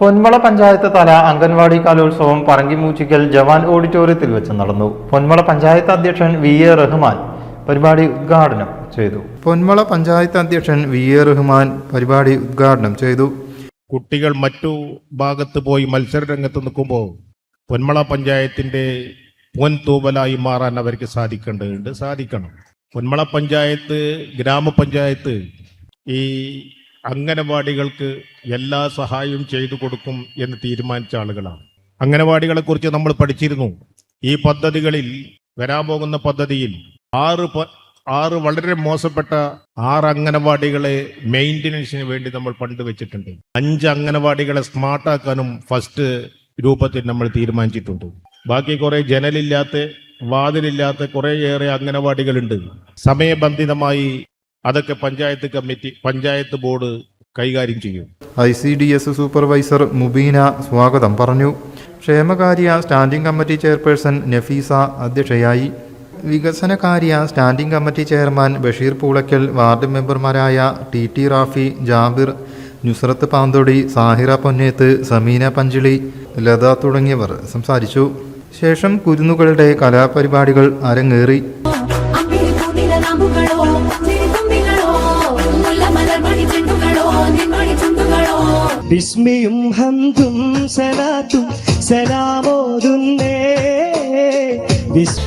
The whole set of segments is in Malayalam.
പൊന്മള പഞ്ചായത്ത് തല അംഗൻവാടി കലോത്സവം പറങ്കിമൂച്ചിക്കൽ ജവാൻ ഓഡിറ്റോറിയത്തിൽ വെച്ച് നടന്നു. പൊന്മള പഞ്ചായത്ത് അധ്യക്ഷൻ വി എ റഹ്മാൻ പരിപാടി ഉദ്ഘാടനം ചെയ്തു. പൊന്മള പഞ്ചായത്ത് അധ്യക്ഷൻ വി എ റഹ്മാൻ പരിപാടി ഉദ്ഘാടനം ചെയ്തു. കുട്ടികൾ മറ്റു ഭാഗത്ത് പോയി മത്സര രംഗത്ത് നിൽക്കുമ്പോൾ പൊന്മള പഞ്ചായത്തിന്റെ പൊൻതൂവലായി മാറാൻ അവർക്ക് സാധിക്കേണ്ടതുണ്ട്. സാധിക്കണം. പൊന്മള പഞ്ചായത്ത് ഗ്രാമപഞ്ചായത്ത് ഈ അംഗനവാടികൾക്ക് എല്ലാ സഹായവും ചെയ്തു കൊടുക്കും എന്ന് തീരുമാനിച്ച ആളുകളാണ്. അംഗനവാടികളെ കുറിച്ച് നമ്മൾ പഠിച്ചിരുന്നു. ഈ പദ്ധതികളിൽ വരാൻ പോകുന്ന പദ്ധതിയിൽ ആറ് ആറ് വളരെ മോശപ്പെട്ട ആറ് അംഗനവാടികളെ മെയിന്റനൻസിന് വേണ്ടി നമ്മൾ പണ്ട് വെച്ചിട്ടുണ്ട്. അഞ്ച് അംഗനവാടികളെ സ്മാർട്ടാക്കാനും ഫസ്റ്റ് രൂപത്തിൽ നമ്മൾ തീരുമാനിച്ചിട്ടുണ്ട്. ബാക്കി കുറെ ജനലില്ലാത്ത വാതിലില്ലാത്ത കുറേയേറെ അംഗനവാടികളുണ്ട്. സമയബന്ധിതമായി അതൊക്കെ പഞ്ചായത്ത് കമ്മിറ്റി പഞ്ചായത്ത് ബോർഡ് കൈകാര്യം ചെയ്യും. I C D S supervisor Mubeena സ്വാഗതം പറഞ്ഞു. ക്ഷേമകാര്യ സ്റ്റാൻഡിംഗ് കമ്മിറ്റി ചെയർപേഴ്സൺ നഫീസ അധ്യക്ഷയായി. വികസനകാര്യ standing committee chairman Basheer Poolakkal ward മെമ്പർമാരായ ടി ടി റാഫി ജാബിർ നുസ്രത്ത് പാന്തോടി സാഹിറ പൊന്നേത്ത് സമീന പഞ്ചിളി ലത തുടങ്ങിയവർ സംസാരിച്ചു. ശേഷം കുരുന്നുകളുടെ കലാപരിപാടികൾ അരങ്ങേറി. അമ്പിളിപ്പൂനില നാമ്പുകളോ ചിരിത്തുമ്പികളോ മുല്ലമലർമണി ചെണ്ടുകളോ നിൻമണി ചുണ്ടുകളോ. ബിസ്മിയും ഹന്തും സലാത്തും സലാമോതുന്നേ. ബിസ്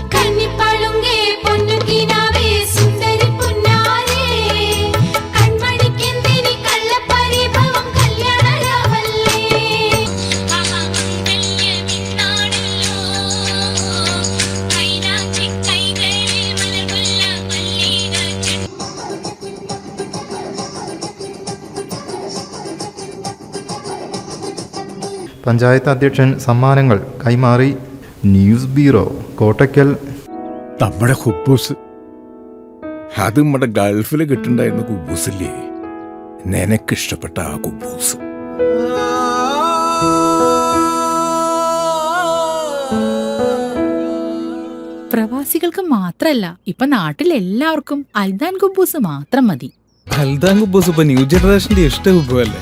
പഞ്ചായത്ത് അധ്യക്ഷൻ സമ്മാനങ്ങൾ കൈമാറി ന്യൂസ് ബ്യൂറോ കോട്ടയ്ക്കൽ. നമ്മുടെ ഹുബൂസ് അത് നമ്മുടെ ഗൾഫിൽ കിട്ടുണ്ടായിരുന്ന കുബൂസില്ലേ? നിനക്കിഷ്ടപ്പെട്ട ആ കുബൂസ്. പ്രവാസികൾക്ക് മാത്രല്ല ഇപ്പൊ നാട്ടിൽ എല്ലാവർക്കും അൽദാൻ കുബൂസ് മാത്രം മതി. അൽദാൻ കുബൂസ് ഇപ്പൊ ന്യൂ ജനറേഷന്റെ ഇഷ്ട കുബുവല്ലേ